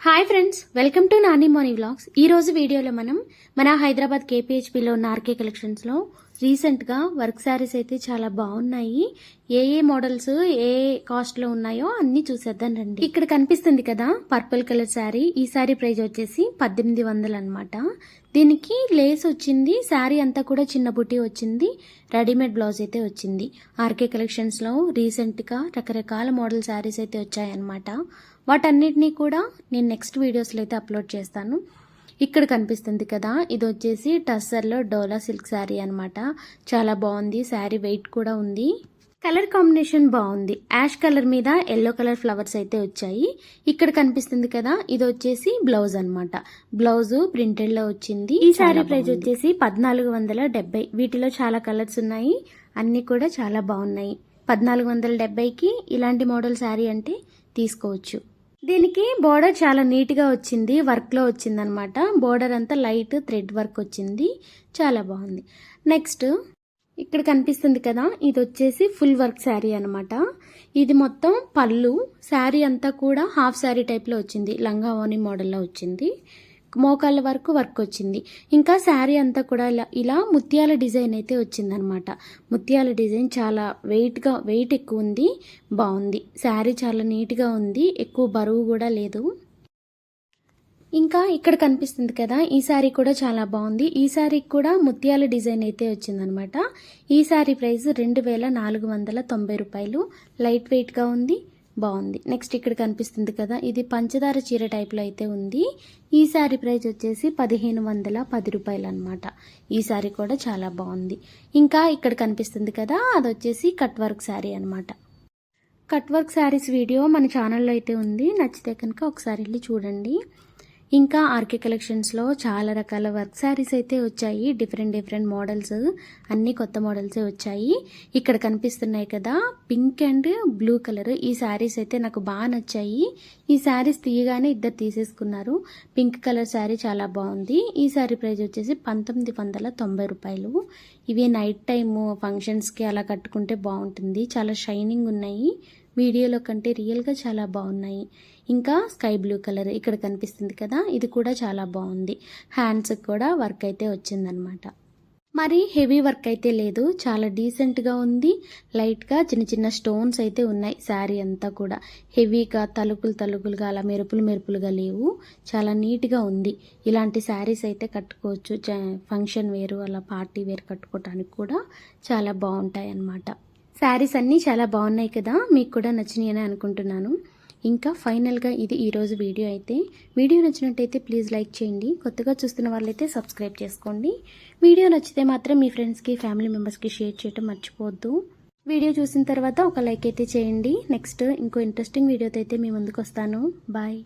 Hi friends welcome to Nani Moni vlogs ఈ రోజు వీడియోలో మనం మన హైదరాబాద్ కేపీహెచ్పిలో ఉన్న ఆర్కే కలెక్షన్స్లో రీసెంట్గా వర్క్ శారీస్ అయితే చాలా బాగున్నాయి. ఏ ఏ మోడల్స్ ఏ కాస్ట్లో ఉన్నాయో అన్ని చూసేద్దాం రండి. ఇక్కడ కనిపిస్తుంది కదా పర్పుల్ కలర్ శారీ. ఈ శారీ ప్రైస్ వచ్చేసి పద్దెనిమిది వందలు అనమాట దీనికి లేస్ వచ్చింది శారీ అంతా కూడా చిన్న బుట్టి వచ్చింది రెడీమేడ్ బ్లౌజ్ అయితే వచ్చింది. ఆర్కే కలెక్షన్స్లో రీసెంట్గా రకరకాల మోడల్ శారీస్ అయితే వచ్చాయన్నమాట. వాటన్నిటినీ కూడా నేను నెక్స్ట్ వీడియోస్లో అయితే అప్లోడ్ చేస్తాను. ఇక్కడ కనిపిస్తుంది కదా ఇది వచ్చేసి టస్సర్లో డోలా సిల్క్ శారీ అనమాట చాలా బాగుంది శారీ వెయిట్ కూడా ఉంది. కలర్ కాంబినేషన్ బాగుంది. యాష్ కలర్ మీద ఎల్లో కలర్ ఫ్లవర్స్ అయితే వచ్చాయి. ఇక్కడ కనిపిస్తుంది కదా ఇది వచ్చేసి బ్లౌజ్ అనమాట బ్లౌజ్ ప్రింటెడ్లో వచ్చింది. ఈ శారీ ప్రైస్ వచ్చేసి పద్నాలుగు వందల డెబ్బై. వీటిలో చాలా కలర్స్ ఉన్నాయి. అన్ని కూడా చాలా బాగున్నాయి. పద్నాలుగు వందల డెబ్బైకి ఇలాంటి మోడల్ శారీ అంటే తీసుకోవచ్చు. దీనికి బోర్డర్ చాలా నీట్గా వచ్చింది వర్క్లో వచ్చింది అనమాట బోర్డర్ అంతా లైట్ థ్రెడ్ వర్క్ వచ్చింది చాలా బాగుంది. నెక్స్ట్ ఇక్కడ కనిపిస్తుంది కదా ఇది వచ్చేసి ఫుల్ వర్క్ శారీ అనమాట. ఇది మొత్తం పళ్ళు శారీ అంతా కూడా హాఫ్ శారీ టైప్లో వచ్చింది లంగా ఓని మోడల్లో వచ్చింది. మోకాళ్ళ వరకు వర్క్ వచ్చింది. ఇంకా శారీ అంతా కూడా ఇలా ఇలా ముత్యాల డిజైన్ అయితే వచ్చిందనమాట ముత్యాల డిజైన్ చాలా వెయిట్గా వెయిట్ ఎక్కువ ఉంది బాగుంది. శారీ చాలా నీట్గా ఉంది ఎక్కువ బరువు కూడా లేదు. ఇంకా ఇక్కడ కనిపిస్తుంది కదా ఈ శారీ కూడా చాలా బాగుంది. ఈ శారీకి కూడా ముత్యాల డిజైన్ అయితే వచ్చిందనమాట ఈ శారీ ప్రైస్ రెండు వేల నాలుగు వందల తొంభై రూపాయలు. లైట్ వెయిట్గా ఉంది. బాగుంది. నెక్స్ట్ ఇక్కడ కనిపిస్తుంది కదా ఇది పంచదార చీర టైప్లో అయితే ఉంది. ఈ శారీ ప్రైస్ వచ్చేసి పదిహేను వందల పది రూపాయలు అనమాట ఈ శారీ కూడా చాలా బాగుంది. ఇంకా ఇక్కడ కనిపిస్తుంది కదా అది వచ్చేసి కట్ వర్క్ శారీ అనమాట కట్ వర్క్ శారీస్ వీడియో మన ఛానల్లో అయితే ఉంది. నచ్చితే కనుక ఒకసారి వెళ్ళి చూడండి. ఇంకా ఆర్కే కలెక్షన్స్లో చాలా రకాల వర్క్ శారీస్ అయితే వచ్చాయి. డిఫరెంట్ డిఫరెంట్ మోడల్స్ అన్ని కొత్త మోడల్సే వచ్చాయి. ఇక్కడ కనిపిస్తున్నాయి కదా పింక్ అండ్ బ్లూ కలర్. ఈ శారీస్ అయితే నాకు బాగా నచ్చాయి. ఈ శారీస్ తీయగానే ఇద్దరు తీసేసుకున్నారు. పింక్ కలర్ శారీ చాలా బాగుంది. ఈ శారీ ప్రైస్ వచ్చేసి పంతొమ్మిది వందల తొంభై రూపాయలు. ఇవి నైట్ టైము ఫంక్షన్స్కి అలా కట్టుకుంటే బాగుంటుంది. చాలా షైనింగ్ ఉన్నాయి. వీడియోలో కంటే రియల్గా చాలా బాగున్నాయి. ఇంకా స్కై బ్లూ కలర్ ఇక్కడ కనిపిస్తుంది కదా ఇది కూడా చాలా బాగుంది. హ్యాండ్స్కి కూడా వర్క్ అయితే వచ్చిందనమాట మరి హెవీ వర్క్ అయితే లేదు చాలా డీసెంట్గా ఉంది. లైట్గా చిన్న చిన్న స్టోన్స్ అయితే ఉన్నాయి శారీ అంతా కూడా. హెవీగా తలుపులు తలుపులుగా అలా మెరుపులు మెరుపులుగా లేవు. చాలా నీట్గా ఉంది. ఇలాంటి శారీస్ అయితే కట్టుకోవచ్చు. ఫంక్షన్ వేరు అలా పార్టీ వేరు కట్టుకోవటానికి కూడా చాలా బాగుంటాయి అన్నమాట శారీస్ అన్నీ చాలా బాగున్నాయి కదా మీకు కూడా నచ్చినాయి అని అనుకుంటున్నాను. ఇంకా ఫైనల్గా ఇది ఈరోజు వీడియో అయితే. వీడియో నచ్చినట్టయితే ప్లీజ్ లైక్ చేయండి. కొత్తగా చూస్తున్న వాళ్ళైతే సబ్స్క్రైబ్ చేసుకోండి. వీడియో నచ్చితే మాత్రం మీ ఫ్రెండ్స్కి ఫ్యామిలీ మెంబర్స్కి షేర్ చేయడం మర్చిపోవద్దు. వీడియో చూసిన తర్వాత ఒక లైక్ అయితే చేయండి. నెక్స్ట్ ఇంకో ఇంట్రెస్టింగ్ వీడియోతో అయితే మీ ముందుకు వస్తాను. బాయ్.